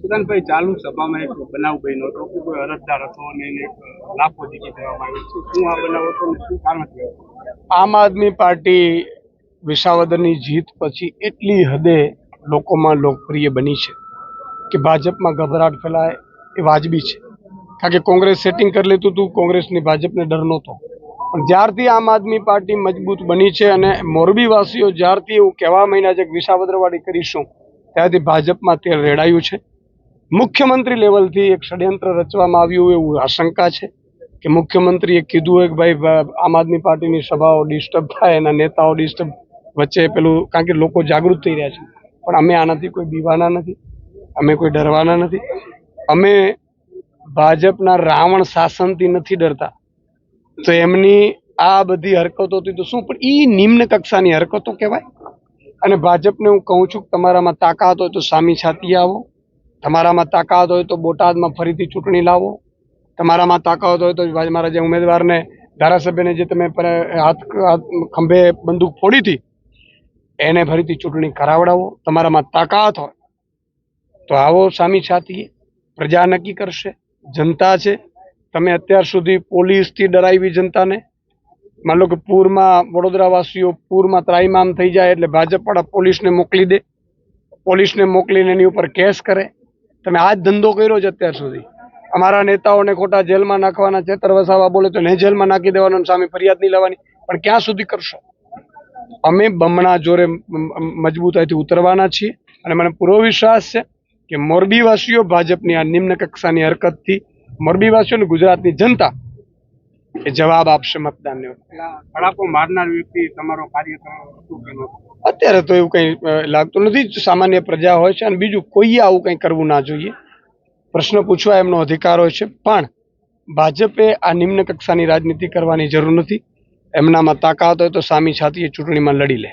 સુદાનભાઈ ચાલુ સભામાં એક બનાવ બન્યો હતો. કોઈ અરજદાર હતો અને એક લાફો જીતી દેવામાં આવ્યો છે. શું આ બનાવ હતો શું કારણ થયું આમ આદમી પાર્ટી વિસાવદરની જીત પછી એટલી હદે લોકોમાં લોકપ્રિય બની છે કે ભાજપમાં ગભરાટ ફેલાય એ વાજબી છે. કારણ કે કોંગ્રેસ સેટિંગ કરી લેતું હતું, કોંગ્રેસની ભાજપને ડર નહોતો. પણ જ્યારથી આમ આદમી પાર્ટી મજબૂત બની છે અને મોરબીવાસીઓ જ્યારથી એવું કહેવા માંડ્યા છે કે વિસાવદરવાડી કરીશું ત્યારથી ભાજપમાં તેલ રેડાયું છે. મુખ્યમંત્રી લેવલથી એક ષડયંત્ર રચવામાં આવ્યું એવું આશંકા છે કે મુખ્યમંત્રીએ કીધું હોય કે ભાઈ આમ આદમી પાર્ટીની સભાઓ ડિસ્ટર્બ થાય એના નેતાઓ ડિસ્ટર્બ વચ્ચે પેલું, કારણ કે લોકો જાગૃત થઈ રહ્યા છે. પણ અમે આનાથી કોઈ બીવાના નથી. અમે કોઈ ડરવાના નથી. અમે ભાજપના રાવણ શાસનથી નથી ડરતા. તો એમની આ બધી હરકતોથી તો શું પણ એ નિમ્ન કક્ષાની હરકતો કહેવાય? અને ભાજપને હું કહું છું કે તમારામાં તાકાત હોય તો સામી છાતી આવો. તમારામાં તાકાત હોય તો બોટાદમાં ફરીથી ચૂંટણી લાવો. તમારામાં તાકાત હોય તો મારા જે ઉમેદવારને ધારાસભ્યને જે તમે હાથ ખંભે બંદૂક ફોડી હતી, એને ફરીથી ચૂંટણી કરાવડાવો. તમારામાં તાકાત હોય તો આવો સામી છાતીએ. પ્રજા નક્કી કરશે. જનતા છે. તમે અત્યાર સુધી પોલીસથી ડરાવી જનતાને માન લો કે પૂરમાં, વડોદરાવાસીઓ પૂરમાં ત્રાઈમામ થઈ જાય એટલે ભાજપવાળા પોલીસને મોકલી દે. પોલીસને મોકલીને એની ઉપર કેસ કરે. તમે આ જ ધંધો કર્યો છે અત્યાર સુધી. અમારા નેતાઓને ખોટા જેલમાં નાખવાના છે તરવસાવા બોલે તો એને જેલમાં નાખી દેવાનો સામે ફરિયાદ નહીં લેવાની પણ ક્યાં સુધી કરશો? અમે બમણા જોરે મજબૂતાઈથી ઉતરવાના છીએ. અને મને પૂરો વિશ્વાસ છે કે મોરબીવાસીઓ ભાજપની આ નિમ્ન કક્ષાની હરકતથી મોરબીવાસીઓ અને ગુજરાતની જનતા એ જવાબ આપશે મતદાનને. ધડાકો મારનાર વ્યક્તિ તમારો કાર્યક્રમ કે અત્યારે તો એવું કંઈ લાગતું નથી. સામાન્ય પ્રજા હોય છે અને બીજું કોઈએ આવું કંઈ કરવું ના જોઈએ. પ્રશ્ન પૂછવા એમનો અધિકાર હોય છે. પણ ભાજપે આ નિમ્ન કક્ષાની રાજનીતિ કરવાની જરૂર નથી. એમનામાં તાકાત હોય તો સામી છાતીએ ચૂંટણીમાં લડી લે.